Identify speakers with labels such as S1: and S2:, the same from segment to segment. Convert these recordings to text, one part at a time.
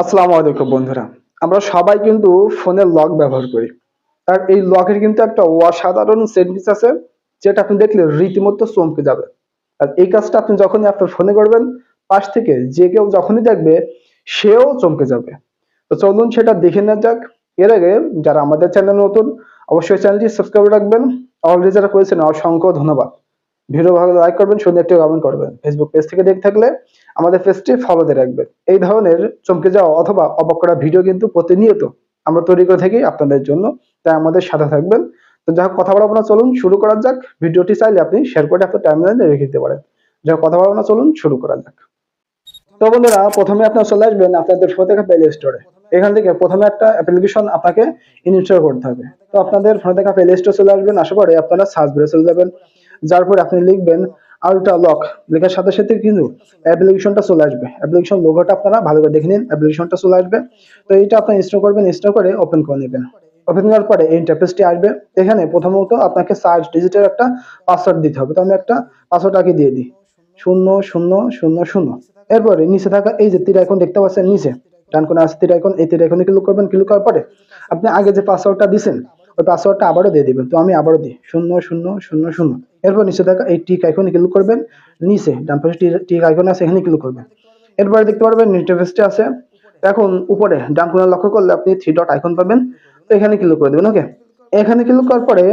S1: আসসালামু আলাইকুম বন্ধুরা। আমরা সবাই কিন্তু ফোনের লক ব্যবহার করি। আর এই লকের কিন্তু একটা অসাধারণ সেটিংস আছে, যেটা আপনি দেখলে রীতিমতো চমকে যাবে। আর এই কাজটা আপনি যখনই আপনার ফোনে করবেন, পাশ থেকে যে কেউ যখনই দেখবে, সেও চমকে যাবে। তো চলুন সেটা দেখে নেওয়া যাক। এর আগে যারা আমাদের চ্যানেল নতুন, অবশ্যই চ্যানেলটি সাবস্ক্রাইব রাখবেন। অলরেডি যারা করেছেন, অসংখ্য ধন্যবাদ। ভিডিও ভালো লাইক করবেন সুন্দর একটি কমেন্ট করবেন। ফেসবুক পেজ থেকে দেখে থাকলে আমাদের পেজটি ফলো দিয়ে রাখবেন। এই ধরনের চমকে যাওয়া অথবা অবাক করা ভিডিও কিন্তু প্রতিনিয়ত আমরা তৈরি করে থাকি আপনাদের জন্য, তাই আমাদের সাথে থাকবেন। তো যাই হোক, কথা বলব না চলুন শুরু করা যাক। ভিডিওটি চাইলে আপনি শেয়ার করে আপনার টাইমলাইনে রেখে দিতে পারেন। যাই হোক, কথা বলব না চলুন শুরু করা যাক। তো বন্ধুরা, প্রথমে আপনারা চলে আসবেন আপনাদের ফোন থেকে প্লে স্টোরে এখান থেকে প্রথমে একটা অ্যাপ্লিকেশন আপনাকে ইনস্টল করতে হবে। তো আপনাদের ফোনে থেকে প্লে স্টোর চলে আসবেন আশা করে আপনারা সার্চ বারে চলে যাবেন। যার পরে আপনি লিখবেন আলট্রা লক লেখার সাথে সাথে কিন্তু অ্যাপ্লিকেশনটা চলে আসবে। অ্যাপ্লিকেশন লোগোটা আপনারা ভালো করে দেখে নিন অ্যাপ্লিকেশনটা চলে আসবে। তো এইটা আপনি ইনস্টল করবেন ইনস্টল করে ওপেন করে নেবেন। ওপেন করার পরে এই ইন্টারফেসটি আসবে। এখানে প্রথমত আপনাকে সার্চ ডিজিটের একটা পাসওয়ার্ড দিতে হবে। তো আমি একটা পাসওয়ার্ড আগে দিয়ে দিই। শূন্য শূন্য শূন্য শূন্য। এরপরে নিচে থাকা এই যে তীর আইকন দেখতে পাচ্ছেন নিচে। ডান কোণে আছে তীর আইকন এই তীর আইকনে ক্লিক করবেন। ক্লিক করার পরে আপনি আগে যে পাসওয়ার্ডটা দিয়েছেন ওই পাসওয়ার্ডটা আবারও দিয়ে দিবেন। তো আমি আবারও দিই। শূন্য শূন্য শূন্য শূন্য। এরপর নিচে দেখা এই টিক আইকনে ক্লিক করবেন, নিচে ডান পাশে টিক আইকন আছে, এখানে ক্লিক করবেন। এরপরে দেখতে পারবেন ইন্টারফেসটি আছে। এখন উপরে ডান কোণে লক্ষ্য করলে আপনি থ্রি ডট আইকন পাবেন, তো এখানে ক্লিক করে দেবেন ওকে এখানে ক্লিক করার পরে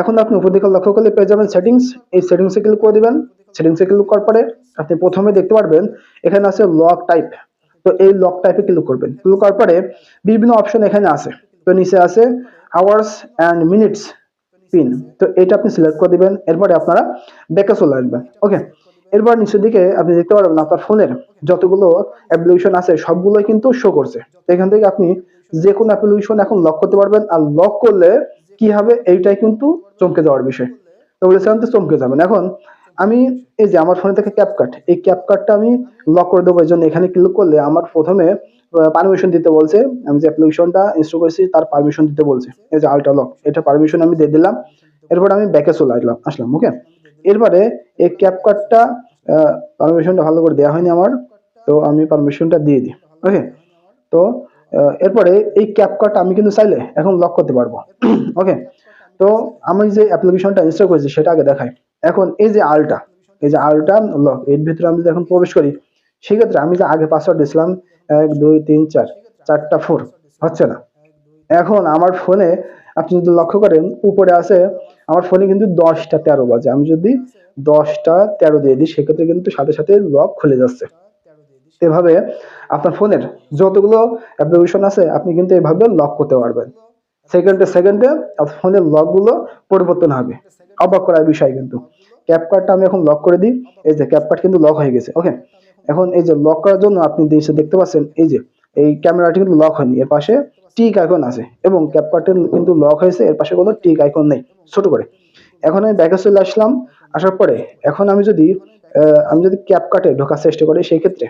S1: এখন আপনি উপর দিকে লক্ষ্য করলে পেয়ে যাবেন সেটিংস এই সেটিংসে ক্লিক করে দিবেন। সেটিংসে ক্লিক করার পরে আপনি প্রথমে দেখতে পারবেন, এখানে আছে লক টাইপ তো এই লক টাইপে ক্লিক করবেন। ক্লিক করার পরে বিভিন্ন অপশন এখানে আছে। তো নিচে আছে আওয়ার্স অ্যান্ড মিনিটস পিন। তো এটা আপনি সিলেক্ট করে দিবেন, এরপরে আপনারা ব্যাকে চলে আসবেন। ওকে এরপর নিচের দিকে আপনি দেখতে পারবেন আপনার ফোনের যতগুলো অ্যাপ্লিকেশন আছে, সবগুলোই কিন্তু শো করছে। এখান থেকে আপনি যে কোনো অ্যাপ্লিকেশন এখন লক করতে পারবেন। আর লক করলে কি হবে? এইটাই কিন্তু চমকে যাওয়ার বিষয়। তো বলেছিলাম তো চমকে যাবেন। এখন আমি এই যে আমার ফোনে থেকে ক্যাপকাট এই ক্যাপকাটটা আমি লক করে দেবো। এই জন্য এখানে ক্লিক করলে আমার প্রথমে পারমিশন দিতে বলছে। আমি যে অ্যাপ্লিকেশনটা ইনস্টল করেছি, তার পারমিশন দিতে বলছে। এই যে আল্ট্রা লক এটা পারমিশন আমি দিয়ে দিলাম। এরপর আমি ব্যাকে চলে আসলাম আসলাম ওকে এরপরে এই ক্যাপকাটটা পারমিশনটা ভালো করে দেওয়া হয়নি আমার, তো আমি পারমিশনটা দিয়ে দিই ওকে তো এরপরে এই ক্যাপকাট আমি কিন্তু চাইলে এখন লক করতে পারব ওকে তো, আমি যে অ্যাপ্লিকেশনটা ইনস্টল করেছি, সেটা আগে দেখাই। এখন এই যে আলটা এই যে আলটা লক এর ভিতরে আমি যদি এখন প্রবেশ করি, সেক্ষেত্রে আমি যে আগে পাসওয়ার্ড দিয়েছিলাম এক, দুই, তিন, চার। চারটা ফোর হচ্ছে না? এখন আমার ফোনে আপনি যদি লক্ষ্য করেন, উপরে আছে, আমার ফোনে কিন্তু দশটা তেরো বাজে। আমি যদি দশটা তেরো দিয়ে দিই, সেক্ষেত্রে কিন্তু সাথে সাথে লক খুলে যাচ্ছে। এভাবে আপনার ফোনের যতগুলো অ্যাপ্লিকেশন আছে, আপনি কিন্তু এভাবে লক করতে পারবেন। সেকেন্ডে সেকেন্ডে আপনার ফোনের লকগুলো পরিবর্তন হবে। অবাক করার বিষয় কিন্তু। ক্যাপকার্ডটা আমি এখন লক করে দিই। এই যে ক্যাপকার্ড কিন্তু লক হয়ে গেছে। ওকে এখন এই যে লক করার জন্য আপনি দেশে দেখতে পাচ্ছেন, এই যে, এই ক্যামেরাটি কিন্তু লক হয়নি। এর পাশে টিক আইকন আছে এবং ক্যাপকার্ডটি কিন্তু লক হয়েছে। এর পাশে কোনো টিক আইকন নেই, ছোট করে। এখন আমি ব্যাকে চলে আসলাম। আসার পরে এখন আমি যদি আমি যদি ক্যাপকার্টে ঢোকার চেষ্টা করি, সেই ক্ষেত্রে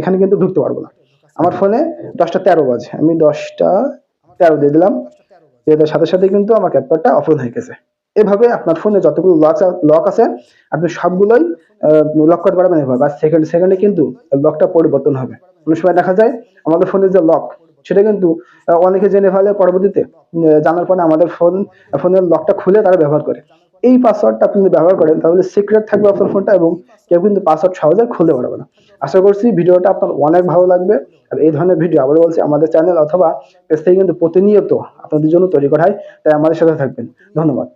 S1: এখানে কিন্তু ঢুকতে পারব না। আমার ফোনে দশটা তেরো বাজে। আমি দশটা তেরো দিয়ে দিলাম। দিয়ে সাথে সাথে কিন্তু আমার ক্যাপকার্ডটা ওপেন হয়ে গেছে। এভাবে আপনার ফোনে যতগুলো লক লক আছে, আপনি সবগুলোই লক করতে পারবেন এভাবে আর সেকেন্ড সেকেন্ডে কিন্তু লকটা পরিবর্তন হবে। অনেক সময় দেখা যায়, আমাদের ফোনের যে লক সেটা কিন্তু অনেকে জেনে ফেলে পরবর্তীতে জানার পরে আমাদের ফোন ফোনের লকটা খুলে তারা ব্যবহার করে। এই পাসওয়ার্ডটা আপনি যদি ব্যবহার করেন, তাহলে সিক্রেট থাকবে আপনার ফোনটা এবং কেউ কিন্তু পাসওয়ার্ড সহজে খুলতে পারবে না। আশা করছি ভিডিওটা আপনার অনেক ভালো লাগবে। আর এই ধরনের ভিডিও আবার বলছি, আমাদের চ্যানেল অথবা পেজ থেকে কিন্তু প্রতিনিয়ত আপনাদের জন্য তৈরি করা হয়। তাই আমাদের সাথে থাকবেন। ধন্যবাদ।